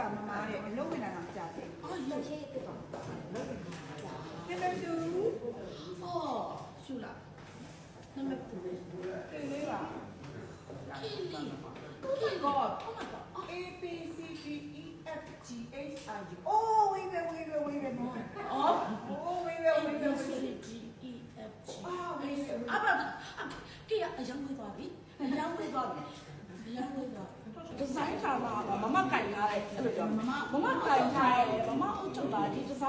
ပါမမတဲ့အလုံးဝင်လာတာမကြသေးဘူးအော်လုံးရဲ့တက်ပါလုံးဝင်လာတာကြာပြန်မတူအော်ရှူလာနမတူတယ်လေးပါခင်းလီခင်းကောခမကော A B C D E F G H I J အိုးဝေးဝေးဝေးဝေးဝေးအော်အိုးဝေးဝေးဝေးဝေး A B C D E F G အာဝေးဝေးအဘကရအယောင်ဝေးသွားပြီအယောင်ဝေးသွားပြီအယောင်ဝေးသွားဒီဇိုင်းချာလာပါမမက မမမမကင်ထားတယ်မမအုပ်ချုပ်တာဒီဒီဇိုင်း